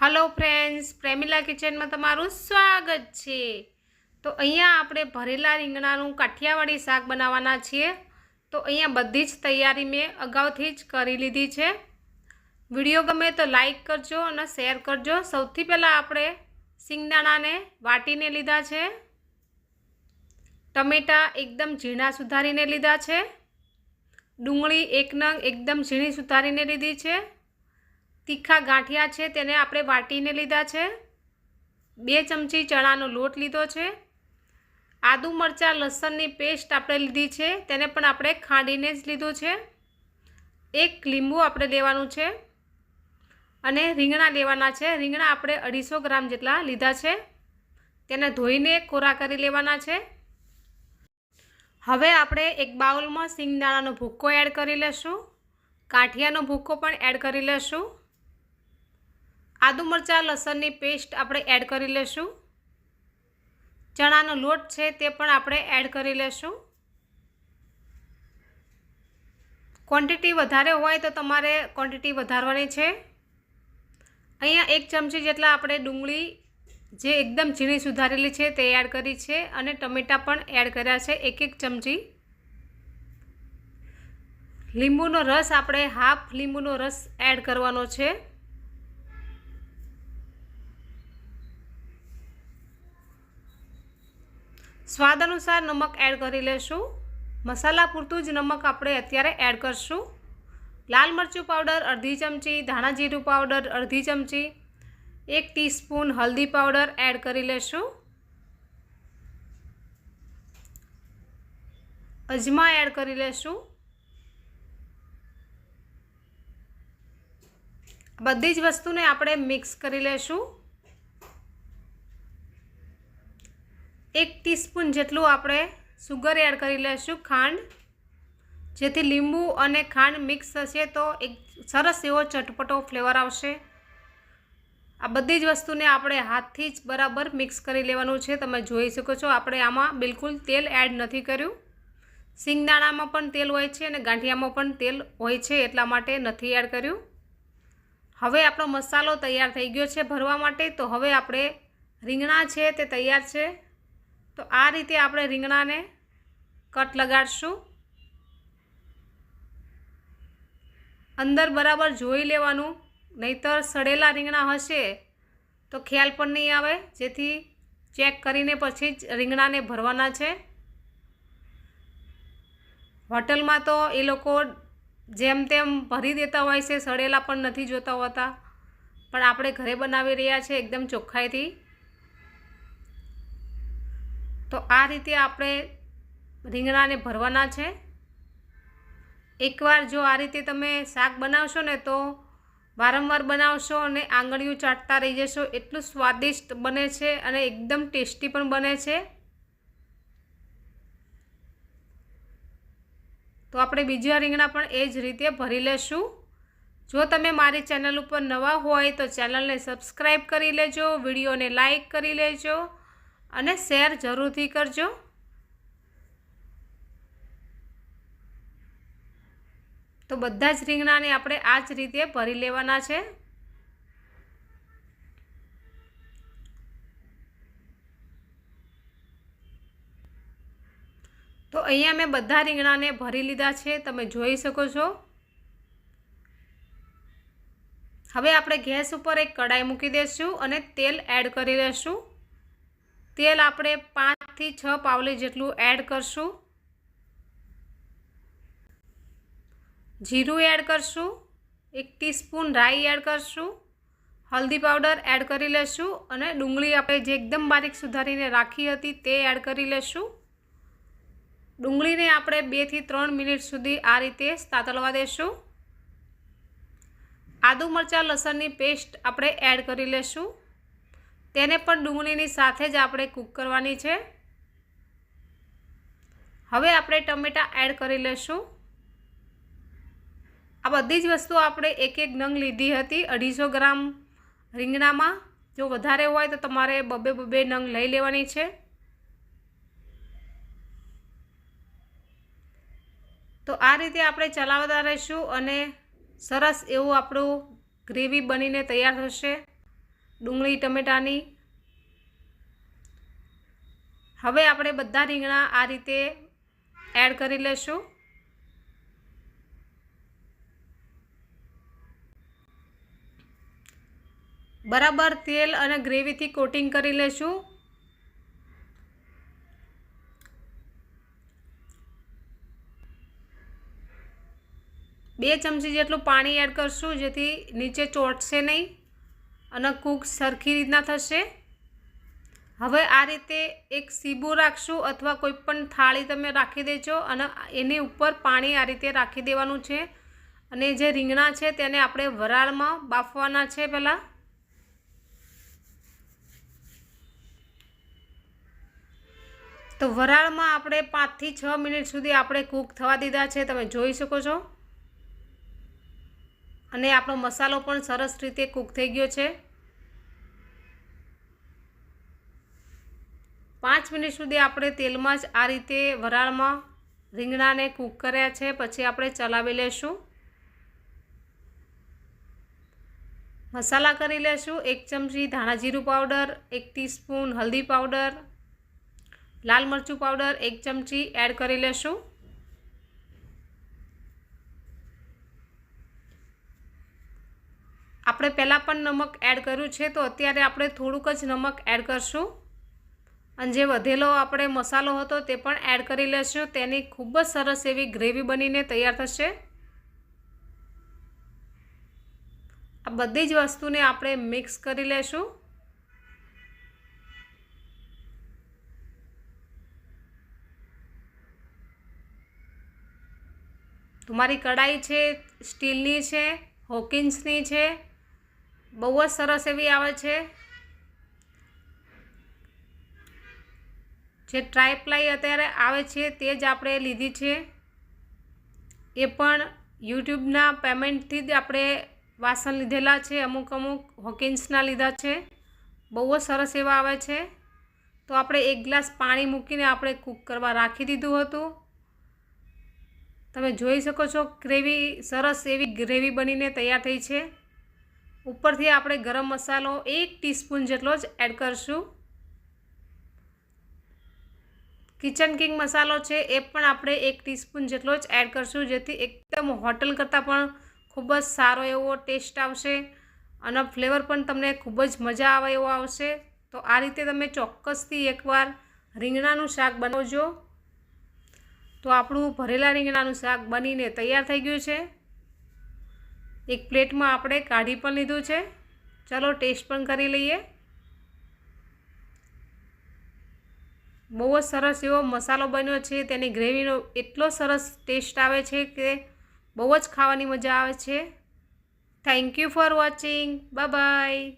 Hello friends પ્રેમિલા કિચનમાં તમારું સ્વાગત છે. તો અહીંયા આપણે ભરેલા રીંગણાનું કાઠિયાવાડી શાક બનાવવાના છીએ. તો અહીંયા બધી જ તૈયારી મેં અગાઉથી જ કરી લીધી છે. વીડિયો ગમે તો લાઈક કરજો અને શેર કરજો. સૌથી પહેલાં આપણે સિંગદાણાને વાટીને લીધા છે. ટમેટાં એકદમ ઝીણા સુધારીને લીધા છે. ડુંગળી એક નંગ એકદમ ઝીણી સુધારીને લીધી છે. તીખા ગાંઠિયા છે, તેને આપણે વાટીને લીધા છે. બે ચમચી ચણાનો લોટ લીધો છે. આદુ મરચાં, લસણની પેસ્ટ આપણે લીધી છે, તેને પણ આપણે ખાંડીને જ લીધું છે. એક લીંબુ આપણે લેવાનું છે અને રીંગણા લેવાના છે. રીંગણા આપણે અઢીસો ગ્રામ જેટલા લીધા છે. તેને ધોઈને કોરા કરી લેવાના છે. હવે આપણે એક બાઉલમાં સિંગદાણાનો ભૂક્કો એડ કરી લેશું. કાઠિયાનો ભૂક્કો પણ એડ કરી લેશું. આદુ મરચાં, લસણની પેસ્ટ આપણે એડ કરી લેશું. ચણાનો લોટ છે તે પણ આપણે એડ કરી લેશું. ક્વોન્ટિટી વધારે હોય તો તમારે ક્વોન્ટિટી વધારવાની છે. અહીંયા એક ચમચી જેટલા આપણે ડુંગળી જે એકદમ ઝીણી સુધારેલી છે તે એડ કરી છે અને ટમેટાં પણ એડ કર્યા છે એક એક ચમચી. લીંબુનો રસ આપણે હાફ લીંબુનો રસ એડ કરવાનો છે. સ્વાદ અનુસાર નમક એડ કરી લેશું. મસાલા પૂરતું જ નમક આપણે અત્યારે એડ કરશું. લાલ મરચું પાવડર, અડધી ચમચી, ધાણા જીરું પાવડર, અડધી ચમચી, એક ટીસ્પૂન હલ્દી પાવડર એડ કરી લેશું. અજમા એડ કરી લેશું. બધી જ વસ્તુને આપણે મિક્સ કરી લેશું. એક ટીસ્પૂન જેટલું આપણે સુગર એડ કરી લઈશું ખાંડ. જેથી લીંબુ અને ખાંડ મિક્સ થશે તો એક સરસ એવો ચટપટો ફ્લેવર આવશે. આ બધી જ વસ્તુને આપણે હાથથી જ બરાબર મિક્સ કરી લેવાનું છે. તમે જોઈ શકો છો, આપણે આમાં બિલકુલ તેલ એડ નથી કર્યું. સિંગદાણામાં પણ તેલ હોય છે અને ગાંઠિયામાં પણ તેલ હોય છે, એટલા માટે નથી એડ કર્યું. હવે આપણો મસાલો તૈયાર થઈ ગયો છે ભરવા માટે. તો હવે આપણે રીંગણા છે તે તૈયાર છે. તો આ રીતે આપણે રીંગણાને કટ લગાડશું. અંદર બરાબર જોઈ લેવાનું, નહીતર સડેલા રીંગણા હશે તો ખ્યાલ પણ નહીં આવે, જેથી ચેક કરીને પછી જ રીંગણાને ભરવાના છે. હોટલમાં તો એ લોકો જેમ તેમ ભરી દેતા હોય છે, સડેલા પણ નથી જોતા હોતા. પણ આપણે ઘરે બનાવી રહ્યા છે, એકદમ ચોખ્ખાઈથી. તો આ રીતે આપણે રીંગણાને ભરવાના છે. એકવાર જો આ રીતે તમે શાક બનાવશો ને તો વારંવાર બનાવશો અને આંગળીઓ ચાટતા રહી જશો. એટલું સ્વાદિષ્ટ બને છે અને એકદમ ટેસ્ટી પણ બને છે. તો આપણે બીજા રીંગણા પણ એ જ રીતે ભરી લેશું. જો તમે મારી ચેનલ ઉપર નવા હોય તો ચેનલને સબસ્ક્રાઈબ કરી લેજો, વિડીયોને લાઈક કરી લેજો. અને શેર જરૂરથી કરજો. તો બધા જ રીંગણાને આપણે આ જ રીતે ભરી લેવાના છે. તો અહીંયા મેં બધા રીંગણાને ભરી લીધા છે, તમે જોઈ શકો છો. હવે આપણે ગેસ ઉપર એક કડાઈ મૂકી દઈશું અને તેલ એડ કરી લઈશું તેલ આપણે પાંચથી છ પાવલી જેટલું એડ કરશું. જીરું એડ કરશું. એક ટીસ્પૂન રાઈ એડ કરશું. હલ્દી પાવડર એડ કરી લેશું અને ડુંગળી આપણે જે એકદમ બારીક સુધારીને રાખી હતી તે એડ કરી લેશું. ડુંગળીને આપણે બેથી ત્રણ મિનિટ સુધી આ રીતે તાતળવા દેશું. આદુ મરચાં લસણની પેસ્ટ આપણે એડ કરી લેશું. તેને પણ ડુંગળીની સાથે જ આપણે કૂક કરવાની છે. હવે આપણે ટમેટાં એડ કરી લઈશું. આ બધી જ વસ્તુ આપણે એક એક નંગ લીધી હતી અઢીસો ગ્રામ રીંગણામાં. જો વધારે હોય તો તમારે બબે બબે નંગ લઈ લેવાની છે. તો આ રીતે આપણે ચલાવતા રહીશું અને સરસ એવું આપણું ગ્રેવી બનીને તૈયાર થશે. ડુંગળી, ટમેટાની. હવે આપણે બધા રીંગણા આ રીતે એડ કરી લેશું. બરાબર તેલ અને ગ્રેવીથી કોટિંગ કરી લેશું. બે ચમચી જેટલું પાણી એડ કરશું જેથી નીચે ચોટશે નહીં. અને કૂક સરખી રીતના થશે? હવે આ રીતે એક સીબું રાખશું અથવા કોઈ પણ થાળી તમે રાખી દેજો અને એની ઉપર પાણી આ રીતે રાખી દેવાનું છે. અને જે રીંગણા છે તેને આપણે વરાળમાં બાફવાના છે પહેલાં. તો વરાળમાં આપણે પાંચથી છ મિનિટ સુધી આપણે કૂક થવા દીધા છે, તમે જોઈ શકો છો. અને આપણો મસાલો પણ સરસ રીતે કૂક થઈ ગયો છે. પાંચ મિનિટ સુધી આપણે તેલમાં જ આ રીતે વરાળમાં રીંગણાને કૂક કર્યા છે. પછી આપણે ચલાવી લેશું. મસાલા કરી લેશું. એક ચમચી ધાણા જીરું પાવડર, એક ટીસ્પૂન હલ્દી પાવડર, લાલ મરચું પાવડર, એક ચમચી એડ કરી લેશું. આપણે પહેલાં પણ નમક એડ કર્યું છે, તો અત્યારે આપણે થોડુંક જ નમક એડ કરશું. અને જે વધેલો આપણે મસાલો હતો તે પણ એડ કરી લેશું. તેની ખૂબ જ સરસ એવી ગ્રેવી બનીને તૈયાર થશે. આ બધી જ વસ્તુને આપણે મિક્સ કરી લેશું. તમારી કઢાઈ છે, સ્ટીલની છે, હોકિન્સની છે. બહુ જ સરસ એવી આવે છે. જે ટ્રાયપ્લાય અત્યારે આવે છે તે જ આપણે લીધી છે. એ પણ યુટ્યુબના પેમેન્ટથી જ આપણે વાસણ લીધેલા છે, અમુક અમુક હોકિન્સના લીધા છે. બહુ જ સરસ એવા આવે છે. તો આપણે એક ગ્લાસ પાણી મૂકીને આપણે કૂક કરવા રાખી દીધું હતું. તમે જોઈ શકો છો ગ્રેવી, સરસ એવી ગ્રેવી બનીને તૈયાર થઈ છે. ઉપરથી આપણે ગરમ મસાલો એક ટીસ્પૂન જેટલો જ એડ કરશું. કિચન કિંગ મસાલો છે એ પણ આપણે એક ટીસ્પૂન જેટલો જ એડ કરશું, જેથી એકદમ હોટલ કરતાં પણ ખૂબ જ સારો એવો ટેસ્ટ આવશે અને ફ્લેવર પણ તમને ખૂબ જ મજા આવે એવો આવશે. તો આ રીતે તમે ચોક્કસથી એકવાર રીંગણાનું શાક બનાવજો. તો આપણું ભરેલા રીંગણાનું શાક બનીને તૈયાર થઈ ગયું છે. એક પ્લેટમાં આપણે કાઢી પણ લીધું છે. ચલો ટેસ્ટ પણ કરી લઈએ. બહુ જ સરસ એવો મસાલો બન્યો છે, તેની ગ્રેવીનો એટલો સરસ ટેસ્ટ આવે છે કે બહુ જ ખાવાની મજા આવે છે. Thank you for watching bye